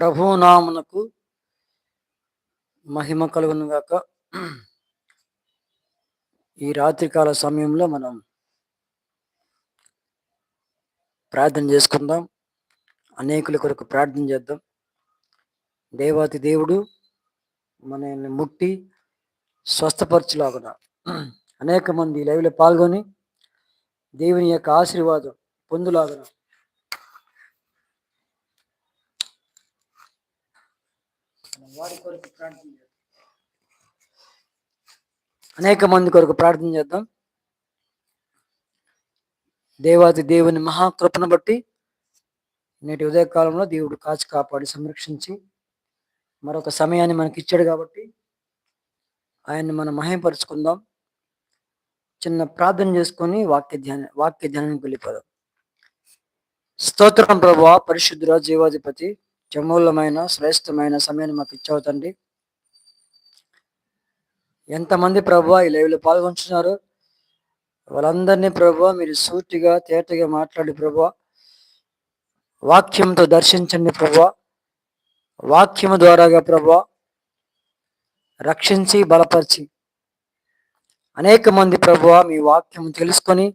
ప్రభునామునకు మహిమ కలుగునుగాక. ఈ రాత్రికాల సమయంలో మనం ప్రార్థన చేసుకుందాం. అనేకుల కొరకు ప్రార్థన చేద్దాం. దేవాతి దేవుడు మనల్ని ముట్టి స్వస్థపరచులాగున. అనేక మంది లైవ్లో పాల్గొని దేవుని యొక్క ఆశీర్వాదం పొందులాగున. వారి కొరకు ప్రార్థన చేద్దాం. అనేక మంది కొరకు ప్రార్థన చేద్దాం. దేవాది దేవుని మహాకృపను బట్టి నేటి ఉదయకాలంలో దేవుడు కాచి కాపాడి సంరక్షించి మరొక సమయాన్ని మనకి ఇచ్చాడు కాబట్టి ఆయన్ని మనం మహిమపరుచుకుందాం చిన్న ప్రార్థన చేసుకొని వాక్య ధ్యాన వాక్య ధ్యానానికి వెళ్ళిపోదాం. స్తోత్రం ప్రభు పరిశుద్ధుర జీవాధిపతి చమూలమైన శ్రేష్టమైన సమయాన్ని మాకు ఇచ్చావు తండ్రి. ఎంతమంది ప్రభు ఈ లైవ్లో పాల్గొంటున్నారు? వాళ్ళందరినీ ప్రభు మీరు సూటిగా తేటగా మాట్లాడి ప్రభు. వాక్యంతో దర్శించండి ప్రభు. వాక్యము ద్వారాగా ప్రభు రక్షించి బలపరిచి అనేక మంది ప్రభు మీ వాక్యం తెలుసుకొని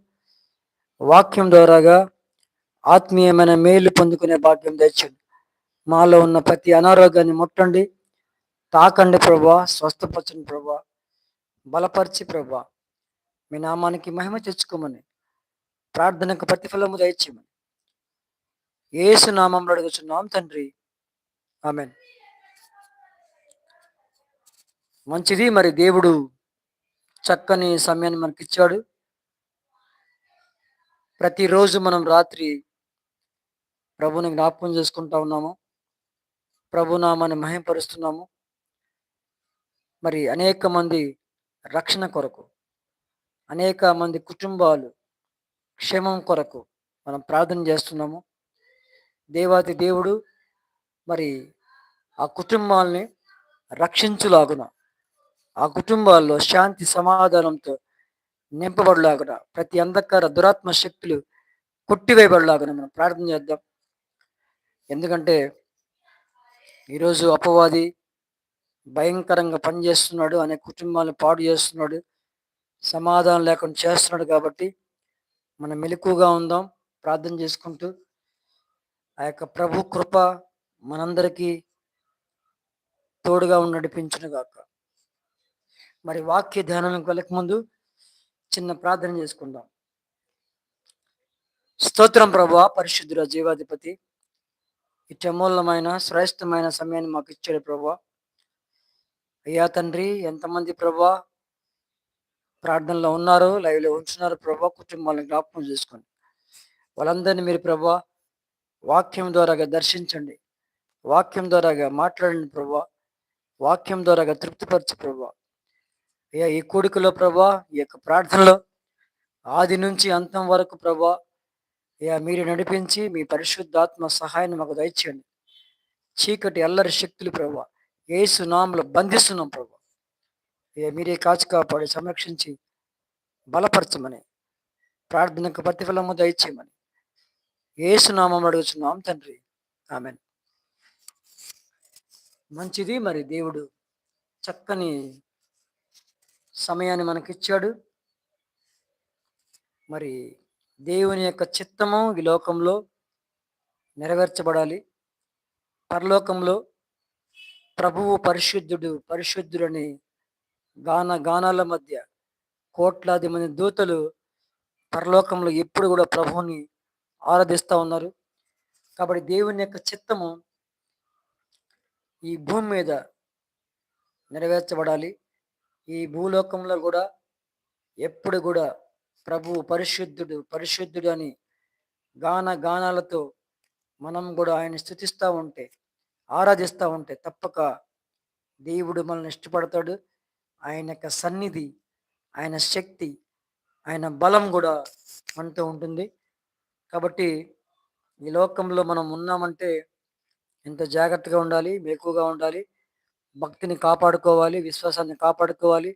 వాక్యం ద్వారాగా ఆత్మీయమైన మేలు పొందుకునే భాగ్యం తెచ్చండి మాలో ఉన్న ప్రతి అనారోగ్యాన్ని ముట్టండి. తాకండి ప్రభా. స్వస్థపరచండి ప్రభా. బలపరిచి ప్రభా. మీ నామానికి మహిమ తెచ్చుకోమని ప్రార్థనకు ప్రతిఫలము దయచేయమని. ఏసు నామంలో అడుగుచున్నాం తండ్రి. ఆమెన్. మంచిది మరి దేవుడు చక్కని సమయాన్ని మనకి ఇచ్చాడు ప్రతిరోజు మనం రాత్రి ప్రభుని జ్ఞాపకం చేసుకుంటా ఉన్నాము. ప్రభునామాన్ని మహింపరుస్తున్నాము. మరి అనేక మంది రక్షణ కొరకు అనేక మంది కుటుంబాలు క్షేమం కొరకు మనం ప్రార్థన చేస్తున్నాము. దేవాతి దేవుడు మరి ఆ కుటుంబాల్ని రక్షించులాగున ఆ కుటుంబాల్లో శాంతి సమాధానంతో నింపబడలాగున ప్రతి అంధకార దురాత్మ శక్తులు కొట్టివేయబడలాగున మనం ప్రార్థన చేద్దాం. ఎందుకంటే ఈరోజు అపవాది భయంకరంగా పనిచేస్తున్నాడు అనే కుటుంబాలను పాడు చేస్తున్నాడు సమాధానం లేకుండా చేస్తున్నాడు కాబట్టి మనం మెలకుగా ఉందాం ప్రార్థన చేసుకుంటూ ఆ యొక్క ప్రభు కృప మనందరికీ తోడుగా నడిపించును గాక. మరి వాక్య ధ్యానానికి వెళ్ళక ముందు చిన్న ప్రార్థన చేసుకుందాం. స్తోత్రం ప్రభు పరిశుద్ధుల జీవాధిపతి. ఇటమూలమైన శ్రేష్టమైన సమయాన్ని మాకు ఇచ్చాడు ప్రభా. అయ్యా తండ్రి ఎంతమంది ప్రభా ప్రార్థనలో ఉన్నారు లైవ్లో ఉంచున్నారు ప్రభా కుటుంబాలను జ్ఞాపకం చేసుకోండి. వాళ్ళందరినీ మీరు ప్రభా వాక్యం ద్వారాగా దర్శించండి. వాక్యం ద్వారాగా మాట్లాడండి ప్రభా. వాక్యం ద్వారాగా తృప్తిపరచు ప్రభా. అయ్యా ఈ కోడికలో ప్రభా ఈ యొక్క ప్రార్థనలో ఆది నుంచి అంతం వరకు ప్రభా అయ్యా మీరు నడిపించి మీ పరిశుద్ధాత్మ సహాయాన్ని మాకు దయచేయండి. చీకటి అల్లరి శక్తులు ప్రభా. ఏసు నామలు బంధిస్తున్నాం ప్రభు. అయ్యా మీరే కాచి కాపాడి సంరక్షించి బలపరచమని ప్రార్థనకు ప్రతిఫలము దయచేయమని. ఏసునామం అడుగుతున్నాం తండ్రి. ఆమెన్. మంచిది మరి దేవుడు చక్కని సమయాన్ని మనకిచ్చాడు. మరి దేవుని యొక్క చిత్తము ఈ లోకంలో నెరవేర్చబడాలి. పరలోకంలో ప్రభువు పరిశుద్ధుడు పరిశుద్ధుడని గాన గానాల మధ్య కోట్లాది మంది దూతలు పరలోకంలో ఎప్పుడు కూడా ప్రభువుని ఆరాధిస్తూ ఉన్నారు. కాబట్టి దేవుని యొక్క చిత్తము ఈ భూమి మీద నెరవేర్చబడాలి. ఈ భూలోకంలో కూడా ఎప్పుడు కూడా ప్రభు పరిశుద్ధుడు పరిశుద్ధుడు అని గాన గానాలతో మనం కూడా ఆయన స్థుతిస్తూ ఉంటే ఆరాధిస్తూ ఉంటే తప్పక దేవుడు మనల్ని ఇష్టపడతాడు. ఆయన యొక్క సన్నిధి ఆయన శక్తి ఆయన బలం కూడా మనతో ఉంటుంది. కాబట్టి ఈ లోకంలో మనం ఉన్నామంటే ఎంత జాగ్రత్తగా ఉండాలి మెక్కువగా ఉండాలి భక్తిని కాపాడుకోవాలి విశ్వాసాన్ని కాపాడుకోవాలి.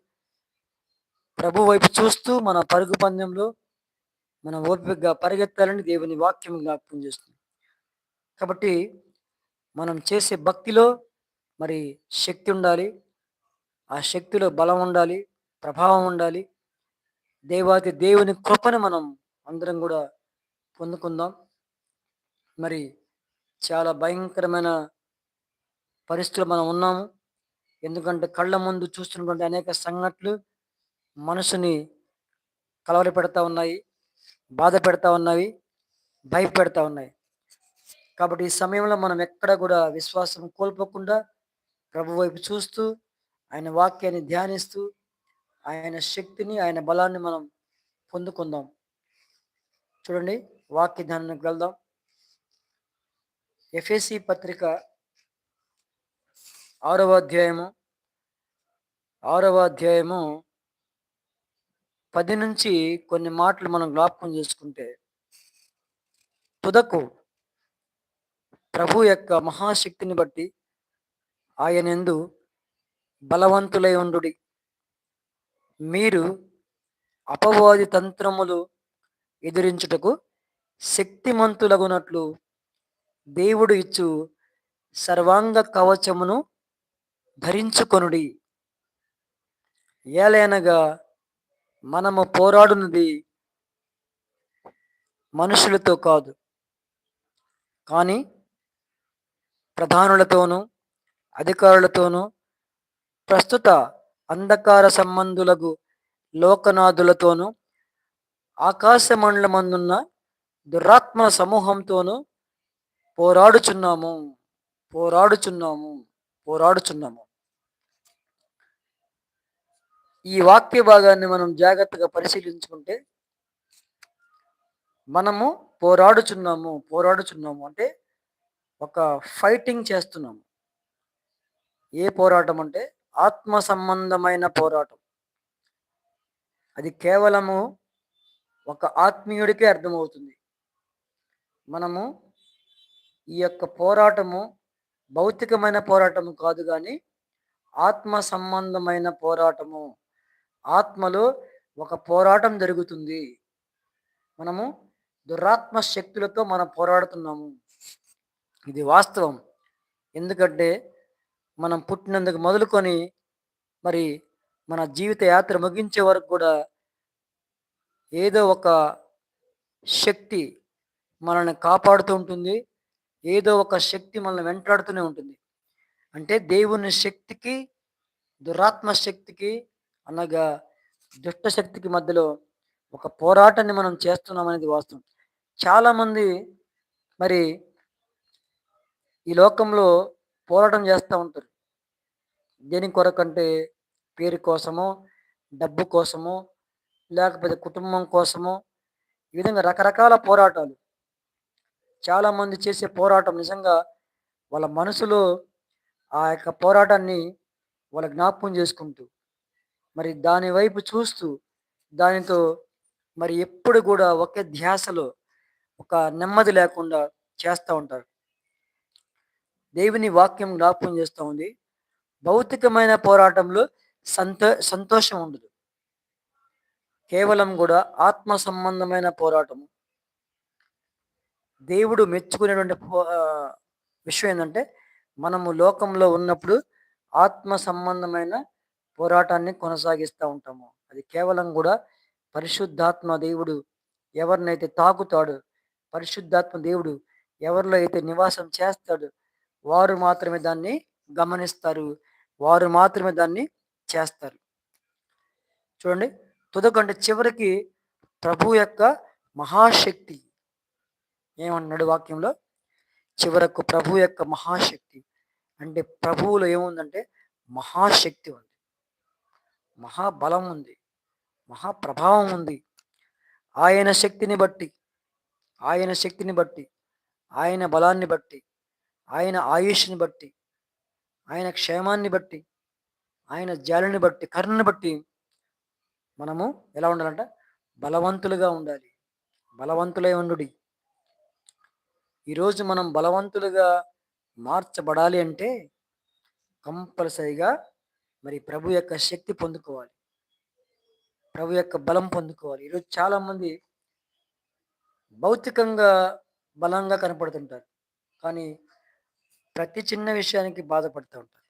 ప్రభు వైపు చూస్తూ మన పరుగు పందెంలో మనం ఓపికగా పరిగెత్తాలని దేవుని వాక్యం జ్ఞాపకం చేస్తుంది. కాబట్టి మనం చేసే భక్తిలో మరి శక్తి ఉండాలి. ఆ శక్తిలో బలం ఉండాలి ప్రభావం ఉండాలి. దేవాది దేవుని కృపను మనం అందరం కూడా పొందుకుందాం. మరి చాలా భయంకరమైన పరిస్థితులు మనం ఉన్నాము. ఎందుకంటే కళ్ళ ముందు చూస్తున్నటువంటి అనేక సంఘటనలు మనసుని కలవరి పెడతా ఉన్నాయి బాధ పెడతా ఉన్నవి భయపెడతా ఉన్నాయి. కాబట్టి ఈ సమయంలో మనం ఎక్కడ కూడా విశ్వాసం కోల్పోకుండా ప్రభు వైపు చూస్తూ ఆయన వాక్యాన్ని ధ్యానిస్తూ ఆయన శక్తిని ఆయన బలాన్ని మనం పొందుకుందాం. చూడండి వాక్య ధ్యానానికి వెళ్దాం. ఎఫ్ఎసి పత్రిక ఆరవ అధ్యాయము ఆరవ అధ్యాయము పది నుంచి కొన్ని మాటలు మనం జ్ఞాపకం చేసుకుంటే తుదకు ప్రభు యొక్క మహాశక్తిని బట్టి ఆయన ఎందు బలవంతులై ఉండు మీరు అపవాది తంత్రములు ఎదిరించుటకు శక్తిమంతులగునట్లు దేవుడు ఇచ్చు సర్వాంగ కవచమును ధరించుకొనుడి. ఏలైనగా మనము పోరాడునది మనుషులతో కాదు. కానీ ప్రధానులతోనూ అధికారులతోనూ ప్రస్తుత అంధకార సంబంధులకు లోకనాథులతోనూ ఆకాశమండలమందున్న దురాత్మ సమూహంతోనూ పోరాడుచున్నాము పోరాడుచున్నాము పోరాడుచున్నాము. ఈ వాక్య భాగాన్ని మనం జాగ్రత్తగా పరిశీలించుకుంటే మనము పోరాడుచున్నాము పోరాడుచున్నాము. అంటే ఒక ఫైటింగ్ చేస్తున్నాము. ఏ పోరాటం అంటే ఆత్మ సంబంధమైన పోరాటం. అది కేవలము ఒక ఆత్మీయుడికే అర్థమవుతుంది. మనము ఈ యొక్క పోరాటము భౌతికమైన పోరాటము కాదు కానీ ఆత్మ సంబంధమైన పోరాటము. ఆత్మలో ఒక పోరాటం జరుగుతుంది. మనము దురాత్మ శక్తులతో మనం పోరాడుతున్నాము. ఇది వాస్తవం. ఎందుకంటే మనం పుట్టినందుకు మొదలుకొని మరి మన జీవిత యాత్ర ముగించే వరకు కూడా ఏదో ఒక శక్తి మనల్ని కాపాడుతూ ఉంటుంది. ఏదో ఒక శక్తి మనల్ని వెంటాడుతూనే ఉంటుంది. అంటే దేవుని శక్తికి దురాత్మ శక్తికి అనగా దుష్ట శక్తికి మధ్యలో ఒక పోరాటాన్ని మనం చేస్తున్నాం అనేది వాస్తవం. చాలామంది మరి ఈ లోకంలో పోరాటం చేస్తూ ఉంటారు. దేని కొరకంటే పేరు కోసమో డబ్బు కోసమో లేకపోతే కుటుంబం కోసమో ఈ విధంగా రకరకాల పోరాటాలు. చాలామంది చేసే పోరాటం నిజంగా వాళ్ళ మనసులో ఆ యొక్క పోరాటాన్ని వాళ్ళ జ్ఞాపకం చేసుకుంటూ మరి దాని వైపు చూస్తూ దానితో మరి ఎప్పుడు కూడా ఒకే ధ్యాసలో ఒక నెమ్మది లేకుండా చేస్తూ ఉంటారు. దేవుని వాక్యం జ్ఞాపకం చేస్తూ ఉంది. భౌతికమైన పోరాటంలో సంతో సంతోషం ఉండదు. కేవలం కూడా ఆత్మ సంబంధమైన పోరాటము. దేవుడు మెచ్చుకునేటువంటి విషయం ఏంటంటే మనము లోకంలో ఉన్నప్పుడు ఆత్మ సంబంధమైన పోరాటాన్ని కొనసాగిస్తూ ఉంటాము. అది కేవలం కూడా పరిశుద్ధాత్మ దేవుడు ఎవరినైతే తాకుతాడు పరిశుద్ధాత్మ దేవుడు ఎవరిలో అయితే నివాసం చేస్తాడు వారు మాత్రమే దాన్ని గమనిస్తారు. వారు మాత్రమే దాన్ని చేస్తారు. చూడండి తుదకంటే చివరికి ప్రభు యొక్క మహాశక్తి ఏమన్నాడు వాక్యంలో? చివరకు ప్రభు యొక్క మహాశక్తి. అంటే ప్రభువులో ఏముందంటే మహాశక్తి ఉంది. మహాబలం ఉంది మహాప్రభావం ఉంది. ఆయన శక్తిని బట్టి ఆయన శక్తిని బట్టి ఆయన బలాన్ని బట్టి ఆయన ఆయుష్ని బట్టి ఆయన క్షేమాన్ని బట్టి ఆయన జాలిని బట్టి కరుణని బట్టి మనము ఎలా ఉండాలంట? బలవంతులుగా ఉండాలి. బలవంతులై ఉండు ఈరోజు మనం బలవంతులుగా మార్చబడాలి అంటే కంపల్సరిగా మరి ప్రభు యొక్క శక్తి పొందుకోవాలి. ప్రభు యొక్క బలం పొందుకోవాలి. ఈరోజు చాలామంది భౌతికంగా బలంగా కనపడుతుంటారు. కానీ ప్రతి చిన్న విషయానికి బాధపడుతూ ఉంటారు.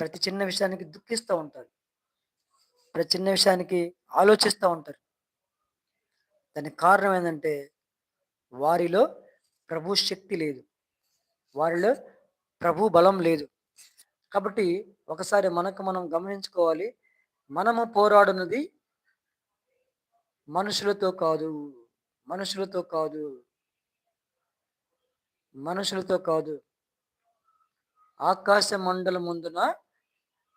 ప్రతి చిన్న విషయానికి దుఃఖిస్తూ ఉంటారు. ప్రతి చిన్న విషయానికి ఆలోచిస్తూ ఉంటారు. దానికి కారణం ఏంటంటే వారిలో ప్రభు శక్తి లేదు. వారిలో ప్రభు బలం లేదు. కాబట్టి ఒకసారి మనకు మనం గమనించుకోవాలి. మనము పోరాడున్నది మనుషులతో కాదు. మనుషులతో కాదు. మనుషులతో కాదు. ఆకాశ మండలం ముందున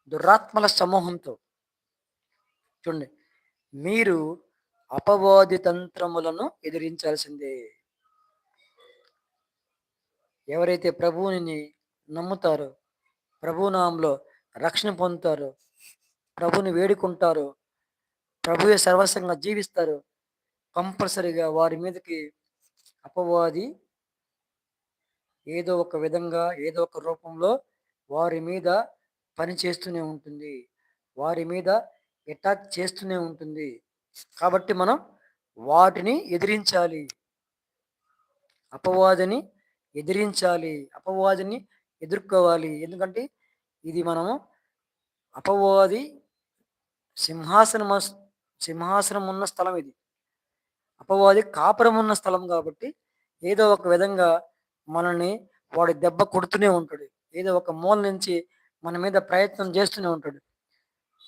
దురాత్మల సమూహంతో. చూడండి. మీరు అపవాది తంత్రములను ఎదిరించాల్సిందే. ఎవరైతే ప్రభువుని నమ్ముతారో ప్రభునామంలో రక్షణ పొందుతారు. ప్రభుని వేడుకుంటారు. ప్రభువే సర్వస్వంగా జీవిస్తారు. కంపల్సరిగా వారి మీదకి అపవాది ఏదో ఒక విధంగా ఏదో ఒక రూపంలో వారి మీద పని చేస్తూనే ఉంటుంది. వారి మీద అటాక్ చేస్తూనే ఉంటుంది. కాబట్టి మనం వాటిని ఎదిరించాలి. అపవాదిని ఎదిరించాలి. అపవాదిని ఎదుర్కోవాలి. ఎందుకంటే ఇది మనము అపవాది సింహాసనం సింహాసనం ఉన్న స్థలం ఇది. అపవాది కాపురం ఉన్న స్థలం కాబట్టి ఏదో ఒక విధంగా మనల్ని వాడి దెబ్బ కొడుతూనే ఉంటాడు. ఏదో ఒక మూల నుంచి మన మీద ప్రయత్నం చేస్తూనే ఉంటాడు.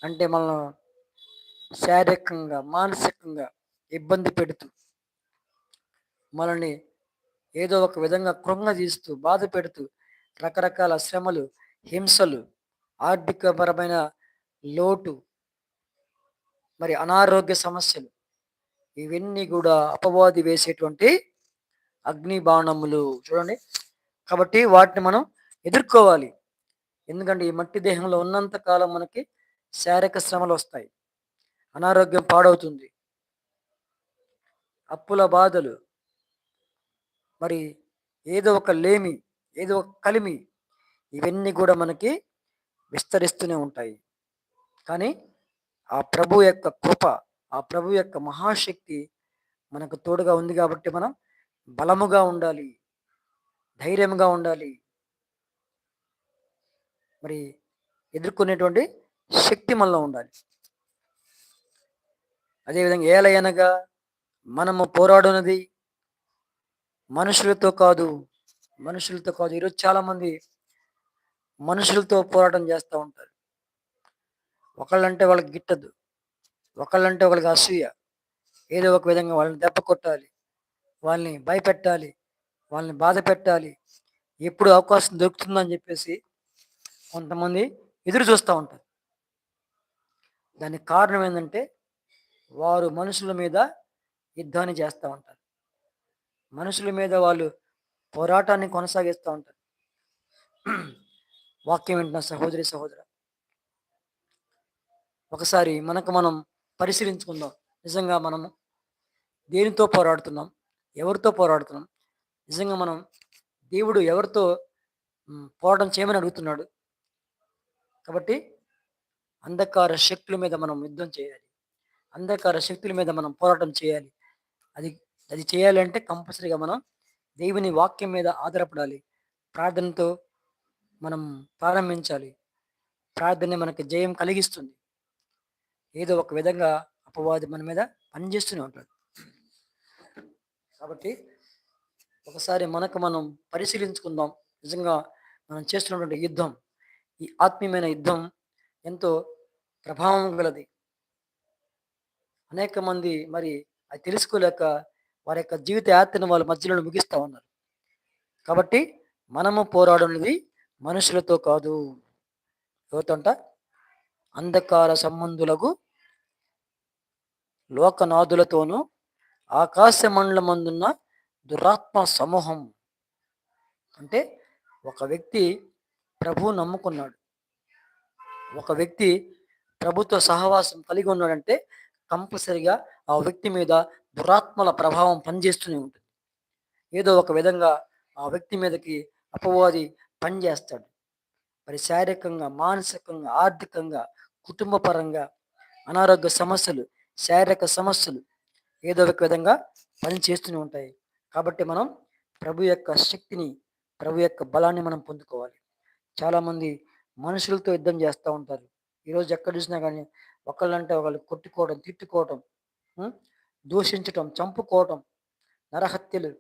అంటే మనం శారీరకంగా మానసికంగా ఇబ్బంది పెడుతూ మనల్ని ఏదో ఒక విధంగా కృంగదీస్తూ బాధ పెడుతూ రకరకాల శ్రమలు హింసలు ఆర్థికపరమైన లోటు మరి అనారోగ్య సమస్యలు ఇవన్నీ కూడా అపవాది వేసేటువంటి అగ్ని బాణములు చూడండి. కాబట్టి వాటిని మనం ఎదుర్కోవాలి. ఎందుకంటే ఈ మట్టి దేహంలో ఉన్నంత కాలం మనకి శారీరక శ్రమలు వస్తాయి. అనారోగ్యం పాడవుతుంది. అప్పుల బాధలు. మరి ఏదో ఒక లేమి ఏదో ఒక కలిమి. ఇవన్నీ కూడా మనకి విస్తరిస్తూనే ఉంటాయి. కానీ ఆ ప్రభు యొక్క కృప ఆ ప్రభు యొక్క మహాశక్తి మనకు తోడుగా ఉంది కాబట్టి మనం బలముగా ఉండాలి. ధైర్యంగా ఉండాలి. మరి ఎదుర్కొనేటువంటి శక్తి మనలో ఉండాలి. అదేవిధంగా ఏలయనగా మనము పోరాడునది మనుషులతో కాదు మనుషులతో కాదు. ఈరోజు చాలామంది మనుషులతో పోరాటం చేస్తూ ఉంటారు. ఒకళ్ళంటే వాళ్ళకి గిట్టదు. ఒకళ్ళంటే వాళ్ళకి అసూయ. ఏదో ఒక విధంగా వాళ్ళని దెబ్బ కొట్టాలి. వాళ్ళని భయపెట్టాలి. వాళ్ళని బాధ పెట్టాలి. ఎప్పుడు అవకాశం దొరుకుతుందని చెప్పేసి కొంతమంది ఎదురు చూస్తూ ఉంటారు. దానికి కారణం ఏంటంటే వారు మనుషుల మీద యుద్ధాన్ని చేస్తూ ఉంటారు. మనుషుల మీద వాళ్ళు పోరాటాన్ని కొనసాగిస్తూ ఉంటారు. వాక్యం వింటున్న సహోదరి సహోదర. ఒకసారి మనకు మనం పరిశీలించుకుందాం. నిజంగా మనము దేనితో పోరాడుతున్నాం? ఎవరితో పోరాడుతున్నాం? నిజంగా మనం దేవుడు ఎవరితో పోరాటం చేయమని అడుగుతున్నాడు? కాబట్టి అంధకార శక్తుల మీద మనం యుద్ధం చేయాలి. అంధకార శక్తుల మీద మనం పోరాటం చేయాలి. అది అది చేయాలంటే కంపల్సరీగా మనం దేవుని వాక్యం మీద ఆధారపడాలి. ప్రార్థనతో మనం ప్రారంభించాలి. ప్రార్థన మనకి జయం కలిగిస్తుంది. ఏదో ఒక విధంగా అపవాది మన మీద పనిచేస్తూనే ఉంటుంది కాబట్టి ఒకసారి మనకు మనం పరిశీలించుకుందాం. నిజంగా మనం చేస్తున్నటువంటి యుద్ధం ఈ ఆత్మీయమైన యుద్ధం ఎంతో ప్రభావం గలది. అనేక మంది మరి అది తెలుసుకోలేక వారి యొక్క జీవిత యాత్రను వాళ్ళ మధ్యలో ముగిస్తూ ఉన్నారు. కాబట్టి మనము పోరాడున్నది మనుషులతో కాదు. యువతంట అంధకార సంబంధులకు లోకనాథులతోనూ ఆకాశ మండలమందున్న దురాత్మ సమూహం. అంటే ఒక వ్యక్తి ప్రభు నమ్ముకున్నాడు. ఒక వ్యక్తి ప్రభుత్వ సహవాసం కలిగి ఉన్నాడంటే కంపల్సరిగా ఆ వ్యక్తి మీద దురాత్మల ప్రభావం పనిచేస్తూనే ఉంటుంది. ఏదో ఒక విధంగా ఆ వ్యక్తి మీదకి అపవాది పనిచేస్తాడు. మరి శారీరకంగా మానసికంగా ఆర్థికంగా కుటుంబపరంగా అనారోగ్య సమస్యలు శారీరక సమస్యలు ఏదో ఒక విధంగా పని చేస్తూనే ఉంటాయి. కాబట్టి మనం ప్రభు యొక్క శక్తిని ప్రభు యొక్క బలాన్ని మనం పొందుకోవాలి. చాలామంది మనుషులతో యుద్ధం చేస్తూ ఉంటారు. ఈరోజు ఎక్కడ చూసినా కానీ ఒకళ్ళంటే ఒకళ్ళు కొట్టుకోవడం తిట్టుకోవడం దూషించటం చంపుకోవటం నరహత్యలు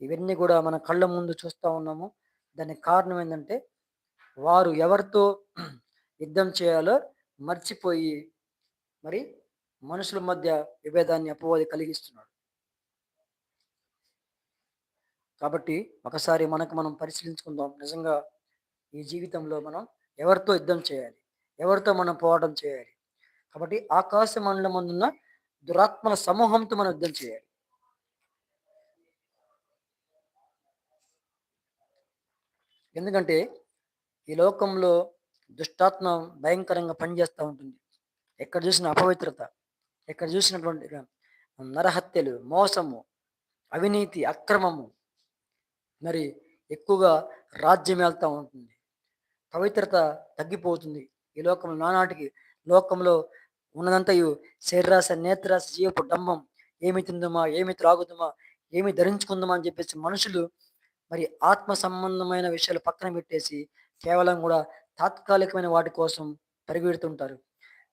ఇవన్నీ కూడా మన కళ్ళ ముందు చూస్తూ ఉన్నాము. దానికి కారణం ఏంటంటే వారు ఎవరితో యుద్ధం చేయాలో మర్చిపోయి మరి మనుషుల మధ్య విభేదాన్ని అపవాది కలిగిస్తున్నాడు. కాబట్టి ఒకసారి మనకు మనం పరిశీలించుకుందాం. నిజంగా ఈ జీవితంలో మనం ఎవరితో యుద్ధం చేయాలి? ఎవరితో మనం పోరాటం చేయాలి? కాబట్టి ఆకాశ మండలం అందున్న దురాత్మల సమూహంతో మనం యుద్ధం చేయాలి. ఎందుకంటే ఈ లోకంలో దుష్టాత్మ భయంకరంగా పనిచేస్తూ ఉంటుంది. ఎక్కడ చూసిన అపవిత్రత ఎక్కడ చూసినటువంటి నరహత్యలు మోసము అవినీతి అక్రమము మరి ఎక్కువగా రాజ్యం వెళ్తూ ఉంటుంది. పవిత్రత తగ్గిపోతుంది. ఈ లోకంలో నానాటికి లోకంలో ఉన్నదంతయు శరీరాశ నేత్రాశ జీవపు డంబం. ఏమి తిందుమా? ఏమి త్రాగుదుమా? ఏమి ధరించుకుందామా? అని చెప్పేసి మనుషులు మరి ఆత్మ సంబంధమైన విషయాలు పక్కన పెట్టేసి కేవలం కూడా తాత్కాలికమైన వాటి కోసం పరిగెడుతుంటారు.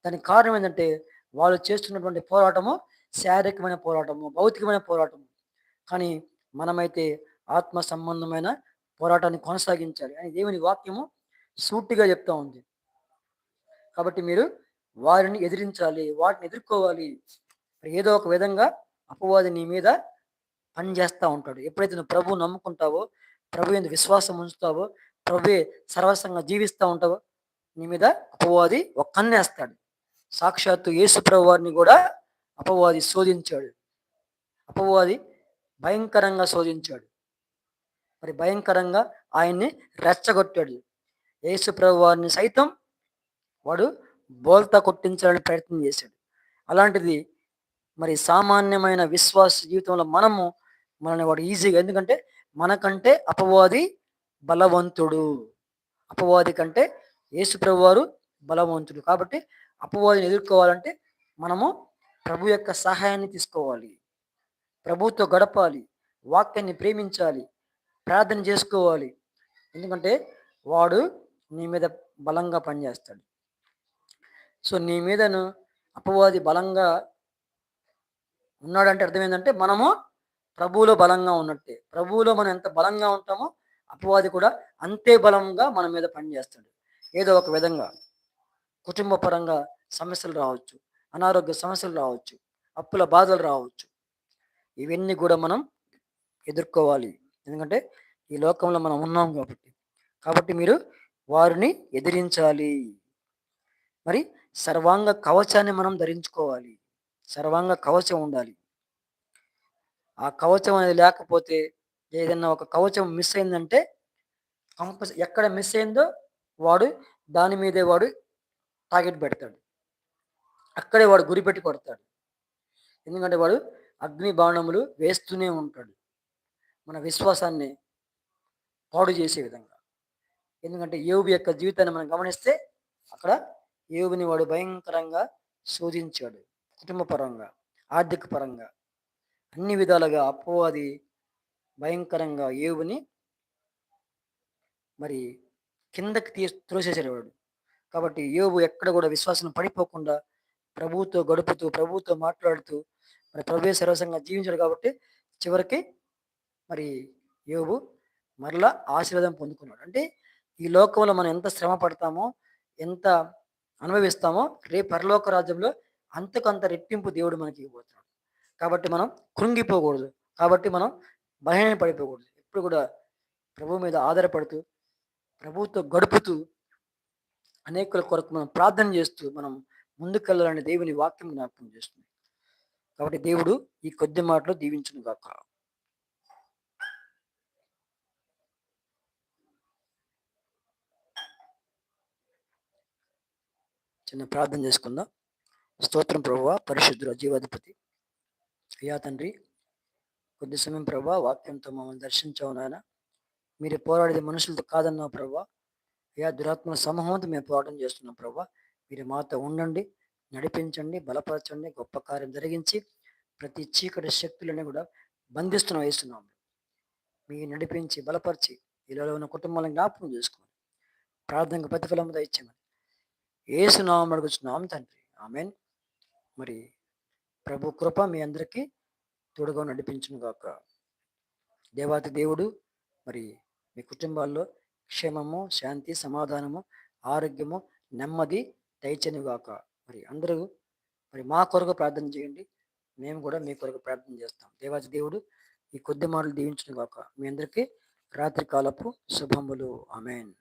దానికి కారణం ఏంటంటే వాళ్ళు చేస్తున్నటువంటి పోరాటము శారీరకమైన పోరాటము భౌతికమైన పోరాటము. కానీ మనమైతే ఆత్మ సంబంధమైన పోరాటాన్ని కొనసాగించాలి. అని దేవుని వాక్యము సూటిగా చెప్తా ఉంది. కాబట్టి మీరు వారిని ఎదిరించాలి వాటిని ఎదుర్కోవాలి. ఏదో ఒక విధంగా అపవాది నీ మీద పనిచేస్తూ ఉంటాడు. ఎప్పుడైతే నువ్వు ప్రభు నమ్ముకుంటావో ప్రభు ఎందుకు విశ్వాసం ఉంచుతావో ప్రభువే సర్వస్వంగా జీవిస్తూ ఉంటావో నీ మీద అపవాది ఒక కన్నేస్తాడు. సాక్షాత్తు యేసు ప్రభు వారిని కూడా అపవాది శోధించాడు. అపవాది భయంకరంగా శోధించాడు. మరి భయంకరంగా ఆయన్ని రెచ్చగొట్టాడు. యేసు ప్రభు వారిని సైతం వాడు బోల్తా కొట్టించాలని ప్రయత్నం చేశాడు. అలాంటిది మరి సామాన్యమైన విశ్వాస జీవితంలో మనము మనల్ని వాడు ఈజీగా ఎందుకంటే మనకంటే అపవాది బలవంతుడు. అపవాది కంటే యేసు ప్రభువారు బలవంతుడు కాబట్టి అపవాదిని ఎదుర్కోవాలంటే మనము ప్రభు యొక్క సహాయాన్ని తీసుకోవాలి. ప్రభుతో గడపాలి. వాక్యాన్ని ప్రేమించాలి. ప్రార్థన చేసుకోవాలి. ఎందుకంటే వాడు నీ మీద బలంగా పనిచేస్తాడు. సో నీ మీదను అపవాది బలంగా ఉన్నాడంటే అర్థం ఏంటంటే మనము ప్రభువులో బలంగా ఉన్నట్టే. ప్రభువులో మనం ఎంత బలంగా ఉంటామో అపవాది కూడా అంతే బలంగా మన మీద పనిచేస్తాడు. ఏదో ఒక విధంగా కుటుంబ పరంగా సమస్యలు రావచ్చు అనారోగ్య సమస్యలు రావచ్చు అప్పుల బాధలు రావచ్చు. ఇవన్నీ కూడా మనం ఎదుర్కోవాలి. ఎందుకంటే ఈ లోకంలో మనం ఉన్నాం కాబట్టి. కాబట్టి మీరు వారిని ఎదిరించాలి. మరి సర్వాంగ కవచాన్ని మనం ధరించుకోవాలి. సర్వాంగ కవచం ఉండాలి. ఆ కవచం అనేది లేకపోతే ఏదైనా ఒక కవచం మిస్ అయిందంటే కంపల్సరీ ఎక్కడ మిస్ అయిందో వాడు దాని మీదే వాడు టార్గెట్ పెడతాడు. అక్కడే వాడు గురి పెట్టి కొడతాడు. ఎందుకంటే వాడు అగ్ని బాణములు వేస్తూనే ఉంటాడు. మన విశ్వాసాన్ని పాడు చేసే విధంగా. ఎందుకంటే యోగి యొక్క జీవితాన్ని మనం గమనిస్తే అక్కడ యోగుని వాడు భయంకరంగా శోధించాడు కుటుంబ పరంగా ఆర్థిక పరంగా అన్ని విధాలుగా అపవాది భయంకరంగా ఏవుని మరి కిందకి తీ త్రోసేసేవాడు. కాబట్టి యోబు ఎక్కడ కూడా విశ్వాసం పడిపోకుండా ప్రభుతో గడుపుతూ ప్రభువుతో మాట్లాడుతూ మరి ప్రభువే సర్వసంగా జీవించాడు కాబట్టి చివరికి మరి యోబు మరలా ఆశీర్వాదం పొందుకున్నాడు. అంటే ఈ లోకంలో మనం ఎంత శ్రమ పడతామో ఎంత అనుభవిస్తామో రేపు పరలోక రాజ్యంలో అంతకంత రెట్టింపు దేవుడు మనకి ఇవ్వబోతున్నాడు. కాబట్టి మనం కృంగిపోకూడదు. కాబట్టి మనం బలహీన పడిపోకూడదు. ఎప్పుడు కూడా ప్రభు మీద ఆధారపడుతూ ప్రభుతో గడుపుతూ అనేకుల కొరకు మనం ప్రార్థన చేస్తూ మనం ముందుకెళ్ళాలని దేవుని వాక్యం జ్ఞాపకం చేస్తుంది. కాబట్టి దేవుడు ఈ కొద్ది మాటలు దీవించును గాక చిన్న ప్రార్థన చేసుకుందాం. స్తోత్రం ప్రభు పరిశుద్ధుల జీవాధిపతి. అయ్యా తండ్రి కొద్ది సమయం ప్రభా వాక్యంతో మమ్మల్ని దర్శించావు నాయన. మీరు పోరాడేది మనుషులతో కాదన్నావు ప్రభా. అయ్యా దురాత్మల సమూహంతో మేము పోరాటం చేస్తున్నాం ప్రభా. మీరు మాతో ఉండండి నడిపించండి బలపరచండి గొప్ప కార్యం జరిగించి ప్రతి చీకటి శక్తులని కూడా బంధిస్తున్నాం వేస్తున్నాం మీ నడిపించి బలపరిచి ఇలాలో ఉన్న కుటుంబాలను జ్ఞాపకం చేసుకోండి ప్రార్థనకు ప్రతిఫలం దయచేయమని ఏసునామం అడుగుచున్నాం తండ్రి. ఆమెన్. మరి ప్రభు కృప మీ అందరికీ తోడుగా నడిపించును గాక. దేవాతి దేవుడు మరి మీ కుటుంబాల్లో క్షేమము శాంతి సమాధానము ఆరోగ్యము నెమ్మది దయచనుగాక మరి అందరూ మరి మా కొరకు ప్రార్థన చేయండి. మేము కూడా మీ కొరకు ప్రార్థన చేస్తాం. దేవాతి దేవుడు ఈ కొద్ది మాటలు దీవించును గాక. మీ అందరికీ రాత్రి కాలపు శుభములు. ఆమెన్.